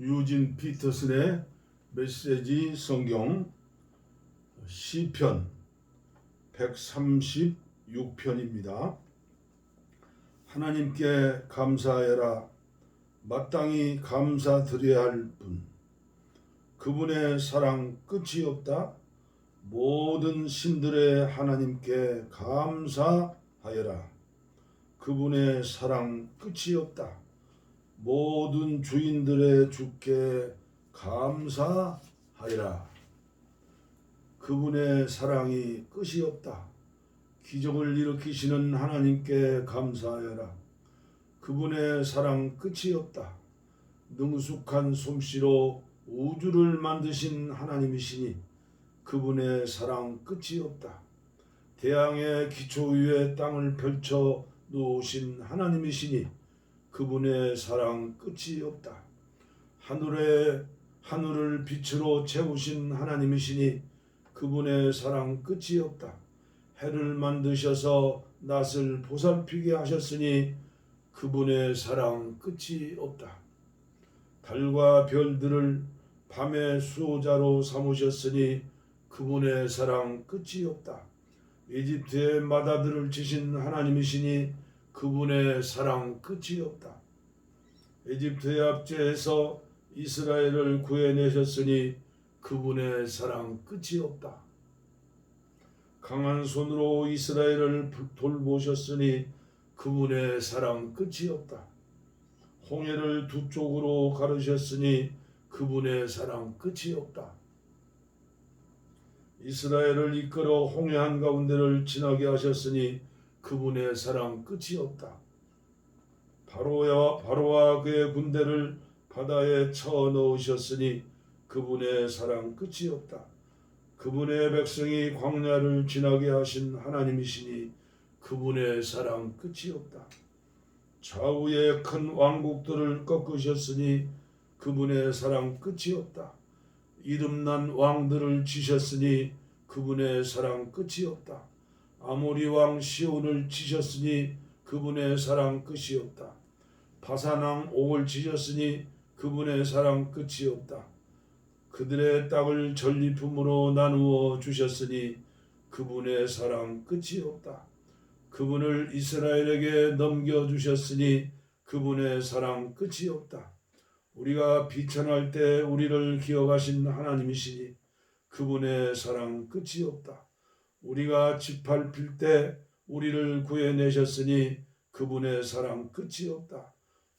유진 피터슨의 메시지 성경 시편 136편입니다. 하나님께 감사하여라 마땅히 감사드려야 할 분. 그분의 사랑 끝이 없다. 모든 신들의 하나님께 감사하여라. 그분의 사랑 끝이 없다. 모든 주인들의 주께 감사하리라. 그분의 사랑이 끝이 없다. 기적을 일으키시는 하나님께 감사하여라. 그분의 사랑 끝이 없다. 능숙한 솜씨로 우주를 만드신 하나님이시니 그분의 사랑 끝이 없다. 대양의 기초 위에 땅을 펼쳐 놓으신 하나님이시니 그분의 사랑 끝이 없다. 하늘에 하늘을 빛으로 채우신 하나님이시니 그분의 사랑 끝이 없다. 해를 만드셔서 낯을 보살피게 하셨으니 그분의 사랑 끝이 없다. 달과 별들을 밤의 수호자로 삼으셨으니 그분의 사랑 끝이 없다. 이집트의 마다들을 지신 하나님이시니 그분의 사랑 끝이 없다. 이집트의 압제에서 이스라엘을 구해내셨으니 그분의 사랑 끝이 없다. 강한 손으로 이스라엘을 돌보셨으니 그분의 사랑 끝이 없다. 홍해를 두 쪽으로 가르셨으니 그분의 사랑 끝이 없다. 이스라엘을 이끌어 홍해 한가운데를 지나게 하셨으니 그분의 사랑 끝이 없다. 바로와 바로와 그의 군대를 바다에 쳐 넣으셨으니 그분의 사랑 끝이 없다. 그분의 백성이 광야를 지나게 하신 하나님이시니 그분의 사랑 끝이 없다. 좌우의 큰 왕국들을 꺾으셨으니 그분의 사랑 끝이 없다. 이름난 왕들을 지셨으니 그분의 사랑 끝이 없다. 아모리 왕 시온을 지셨으니 그분의 사랑 끝이 없다. 바사왕 옥을 지셨으니 그분의 사랑 끝이 없다. 그들의 땅을 전리품으로 나누어 주셨으니 그분의 사랑 끝이 없다. 그분을 이스라엘에게 넘겨 주셨으니 그분의 사랑 끝이 없다. 우리가 비천할 때 우리를 기억하신 하나님이시니 그분의 사랑 끝이 없다. 우리가 짓밟힐 때 우리를 구해내셨으니 그분의 사랑 끝이 없다.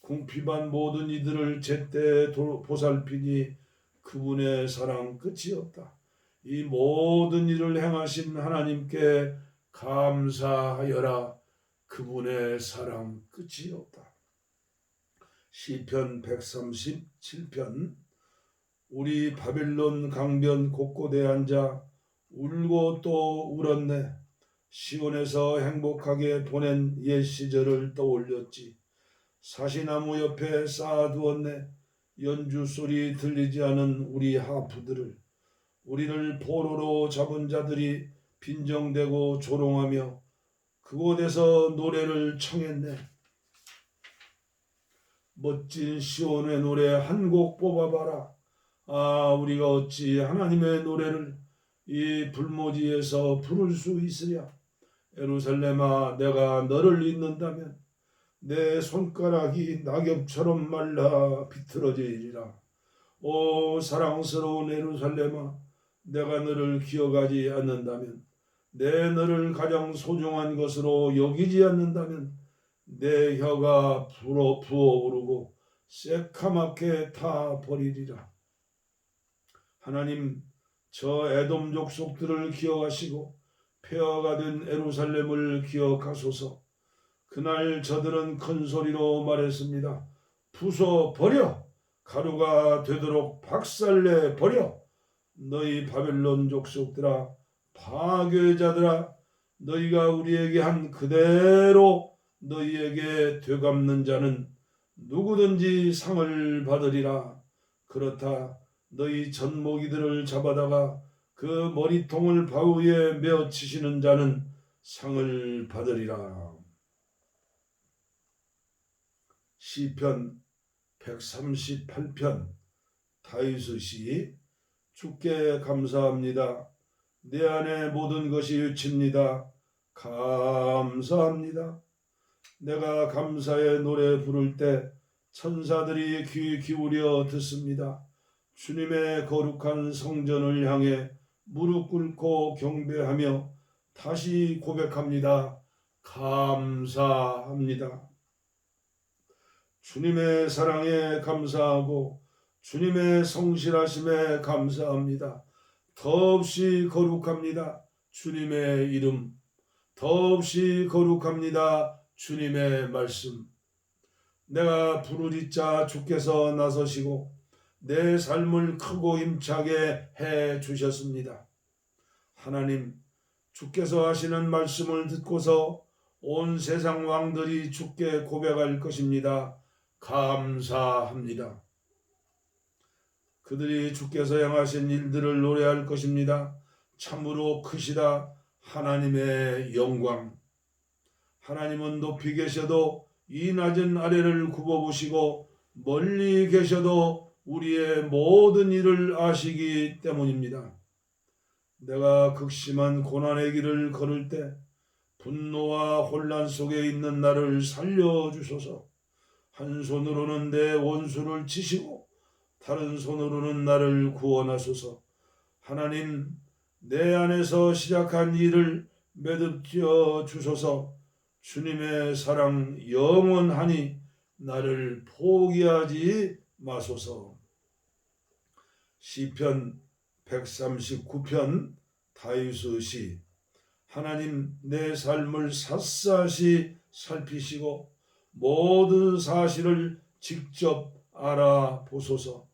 궁핍한 모든 이들을 제때 보살피니 그분의 사랑 끝이 없다. 이 모든 일을 행하신 하나님께 감사하여라. 그분의 사랑 끝이 없다. 시편 137편 우리 바벨론 강변 곳곳에 앉아 울고 또 울었네. 시온에서 행복하게 보낸 옛 시절을 떠올렸지. 사시나무 옆에 쌓아두었네. 연주 소리 들리지 않은 우리 하프들을 우리를 포로로 잡은 자들이 빈정대고 조롱하며 그곳에서 노래를 청했네. 멋진 시온의 노래 한 곡 뽑아봐라. 아, 우리가 어찌 하나님의 노래를 이 불모지에서 부를 수 있으랴. 에루살렘아, 내가 너를 잊는다면 내 손가락이 낙엽처럼 말라 비틀어지리라. 오 사랑스러운 에루살렘아, 내가 너를 기억하지 않는다면, 내 너를 가장 소중한 것으로 여기지 않는다면, 내 혀가 불어 부어오르고 새카맣게 타 버리리라. 하나님, 저 에돔 족 속들을 기억하시고 폐허가 된 에루살렘을 기억하소서. 그날 저들은 큰 소리로 말했습니다. 부숴 버려! 가루가 되도록 박살내 버려! 너희 바벨론 족속들아, 파괴자들아, 너희가 우리에게 한 그대로 너희에게 되갚는 자는 누구든지 상을 받으리라. 그렇다. 너희 젖먹이들을 잡아다가 그 머리통을 바위에 메어 치시는 자는 상을 받으리라. 시편 138편 다이스 시 주께 감사합니다. 내 안에 모든 것이 유칩니다. 감사합니다. 내가 감사의 노래 부를 때 천사들이 귀 기울여 듣습니다. 주님의 거룩한 성전을 향해 무릎 꿇고 경배하며 다시 고백합니다. 감사합니다. 주님의 사랑에 감사하고 주님의 성실하심에 감사합니다. 더없이 거룩합니다. 주님의 이름. 더없이 거룩합니다. 주님의 말씀. 내가 부르짖자 주께서 나서시고 내 삶을 크고 힘차게 해 주셨습니다. 하나님, 주께서 하시는 말씀을 듣고서 온 세상 왕들이 주께 고백할 것입니다. 감사합니다. 그들이 주께서 행하신 일들을 노래할 것입니다. 참으로 크시다 하나님의 영광. 하나님은 높이 계셔도 이 낮은 아래를 굽어보시고 멀리 계셔도 우리의 모든 일을 아시기 때문입니다. 내가 극심한 고난의 길을 걸을 때 분노와 혼란 속에 있는 나를 살려주소서. 한 손으로는 내 원수를 치시고 다른 손으로는 나를 구원하소서. 하나님, 내 안에서 시작한 일을 매듭지어 주소서. 주님의 사랑 영원하니 나를 포기하지 마소서. 시편 139편 다윗의 시 하나님 내 삶을 샅샅이 살피시고 모든 사실을 직접 알아보소서.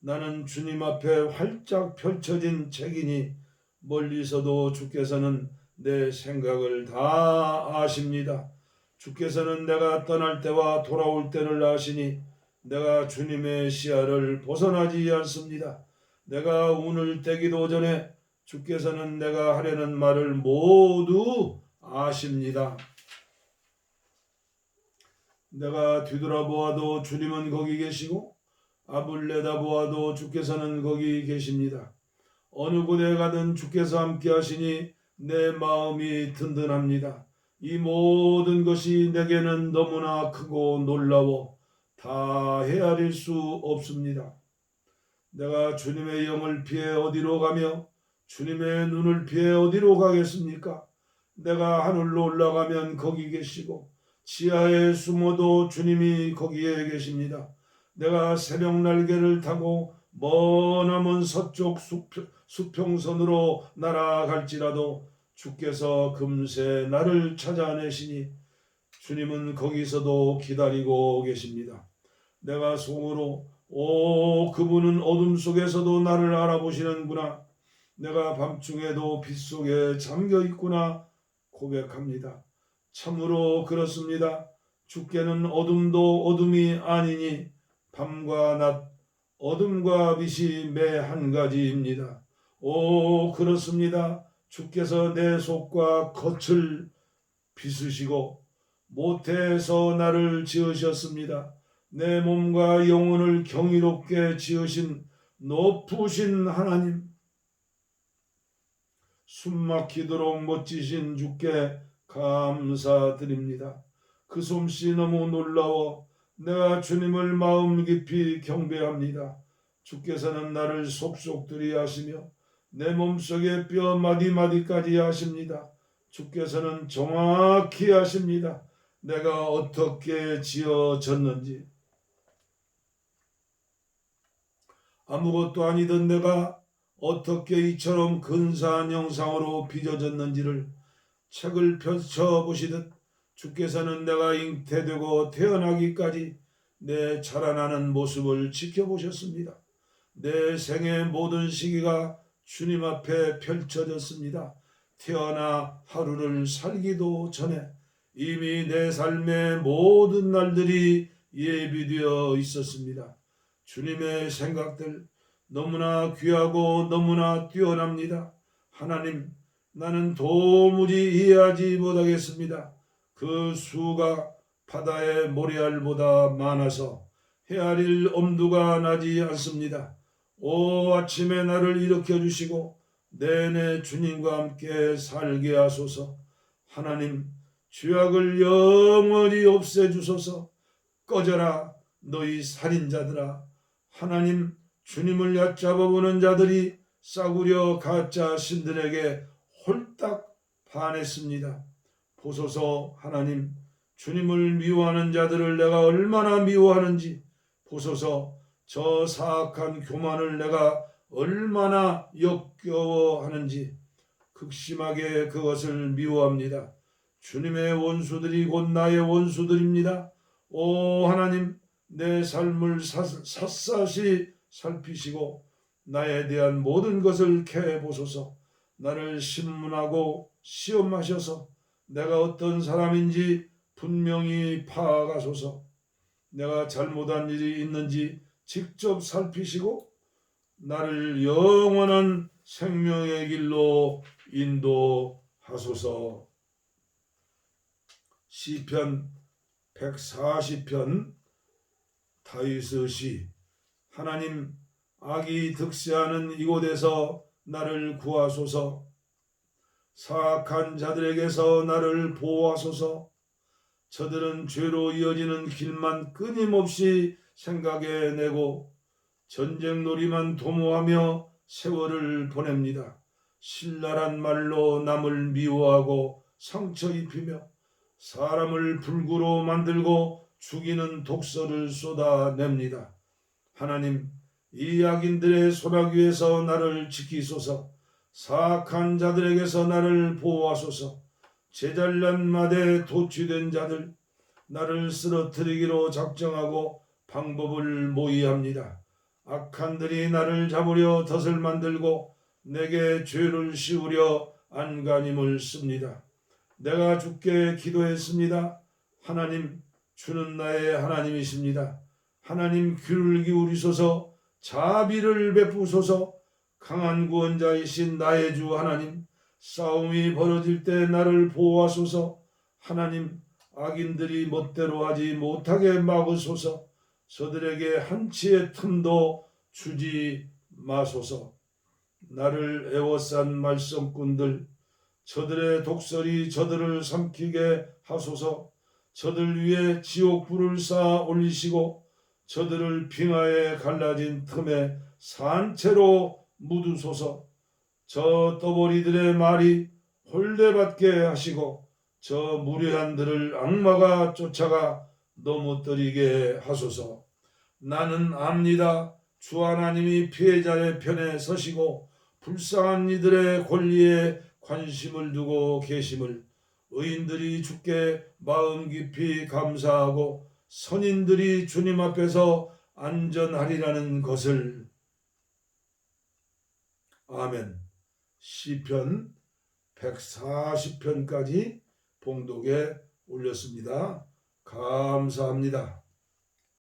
나는 주님 앞에 활짝 펼쳐진 책이니 멀리서도 주께서는 내 생각을 다 아십니다. 주께서는 내가 떠날 때와 돌아올 때를 아시니 내가 주님의 시야를 벗어나지 않습니다. 내가 운을 떼기도 전에 주께서는 내가 하려는 말을 모두 아십니다. 내가 뒤돌아보아도 주님은 거기 계시고 앞을 내다보아도 주께서는 거기 계십니다. 어느 곳에 가든 주께서 함께 하시니 내 마음이 든든합니다. 이 모든 것이 내게는 너무나 크고 놀라워 다 헤아릴 수 없습니다. 내가 주님의 영을 피해 어디로 가며 주님의 눈을 피해 어디로 가겠습니까? 내가 하늘로 올라가면 거기 계시고 지하에 숨어도 주님이 거기에 계십니다. 내가 새벽 날개를 타고 머나먼 서쪽 수평선으로 날아갈지라도 주께서 금세 나를 찾아내시니 주님은 거기서도 기다리고 계십니다. 내가 속으로 오 그분은 어둠 속에서도 나를 알아보시는구나. 내가 밤중에도 빛 속에 잠겨 있구나 고백합니다. 참으로 그렇습니다. 주께는 어둠도 어둠이 아니니 밤과 낮 어둠과 빛이 매 한 가지입니다. 오 그렇습니다. 주께서 내 속과 겉을 빗으시고 모태에서 나를 지으셨습니다. 내 몸과 영혼을 경이롭게 지으신 높으신 하나님 숨막히도록 멋지신 주께 감사드립니다. 그 솜씨 너무 놀라워 내가 주님을 마음 깊이 경배합니다. 주께서는 나를 속속들이 하시며 내 몸속의 뼈 마디마디까지 하십니다. 주께서는 정확히 하십니다. 내가 어떻게 지어졌는지. 아무것도 아니던 내가 어떻게 이처럼 근사한 형상으로 빚어졌는지를 책을 펼쳐 보시듯 주께서는 내가 잉태되고 태어나기까지 내 자라나는 모습을 지켜보셨습니다. 내 생의 모든 시기가 주님 앞에 펼쳐졌습니다. 태어나 하루를 살기도 전에 이미 내 삶의 모든 날들이 예비되어 있었습니다. 주님의 생각들 너무나 귀하고 너무나 뛰어납니다. 하나님, 나는 도무지 이해하지 못하겠습니다. 그 수가 바다의 모래알보다 많아서 헤아릴 엄두가 나지 않습니다. 오 아침에 나를 일으켜 주시고 내내 주님과 함께 살게 하소서. 하나님 죄악을 영원히 없애 주소서. 꺼져라 너희 살인자들아. 하나님 주님을 얕잡아 보는 자들이 싸구려 가짜 신들에게 홀딱 반했습니다. 보소서 하나님 주님을 미워하는 자들을 내가 얼마나 미워하는지 보소서 저 사악한 교만을 내가 얼마나 역겨워하는지 극심하게 그것을 미워합니다. 주님의 원수들이 곧 나의 원수들입니다. 오 하나님 내 삶을 사- 샅샅이 살피시고 나에 대한 모든 것을 캐 보소서. 나를 신문하고 시험하셔서 내가 어떤 사람인지 분명히 파악하소서. 내가 잘못한 일이 있는지 직접 살피시고 나를 영원한 생명의 길로 인도하소서. 시편 140편 다윗의 시 하나님 악이 득세하는 이곳에서 나를 구하소서. 사악한 자들에게서 나를 보호하소서. 저들은 죄로 이어지는 길만 끊임없이 생각해 내고 전쟁 놀이만 도모하며 세월을 보냅니다. 신랄한 말로 남을 미워하고 상처 입히며 사람을 불구로 만들고 죽이는 독서를 쏟아냅니다. 하나님, 이 악인들의 소나기에서 나를 지키소서. 사악한 자들에게서 나를 보호하소서. 제잘난 맛에 도취된 자들 나를 쓰러뜨리기로 작정하고 방법을 모의합니다. 악한들이 나를 잡으려 덫을 만들고 내게 죄를 씌우려 안간힘을 씁니다. 내가 주께 기도했습니다. 하나님, 주는 나의 하나님이십니다. 하나님 귀를 기울이소서 자비를 베푸소서. 강한 구원자이신 나의 주 하나님 싸움이 벌어질 때 나를 보호하소서. 하나님 악인들이 멋대로 하지 못하게 막으소서. 저들에게 한치의 틈도 주지 마소서. 나를 애워싼 말썽꾼들 저들의 독설이 저들을 삼키게 하소서 저들 위에 지옥 불을 쌓아 올리시고 저들을 빙하에 갈라진 틈에 산채로 묻으소서. 저 떠보리들의 말이 홀대받게 하시고 저 무례한들을 악마가 쫓아가 넘어뜨리게 하소서. 나는 압니다. 주 하나님이 피해자의 편에 서시고 불쌍한 이들의 권리에 관심을 두고 계심을 의인들이 주께 마음 깊이 감사하고 선인들이 주님 앞에서 안전하리라는 것을 아멘. 시편 140편까지 봉독에 올렸습니다. 감사합니다.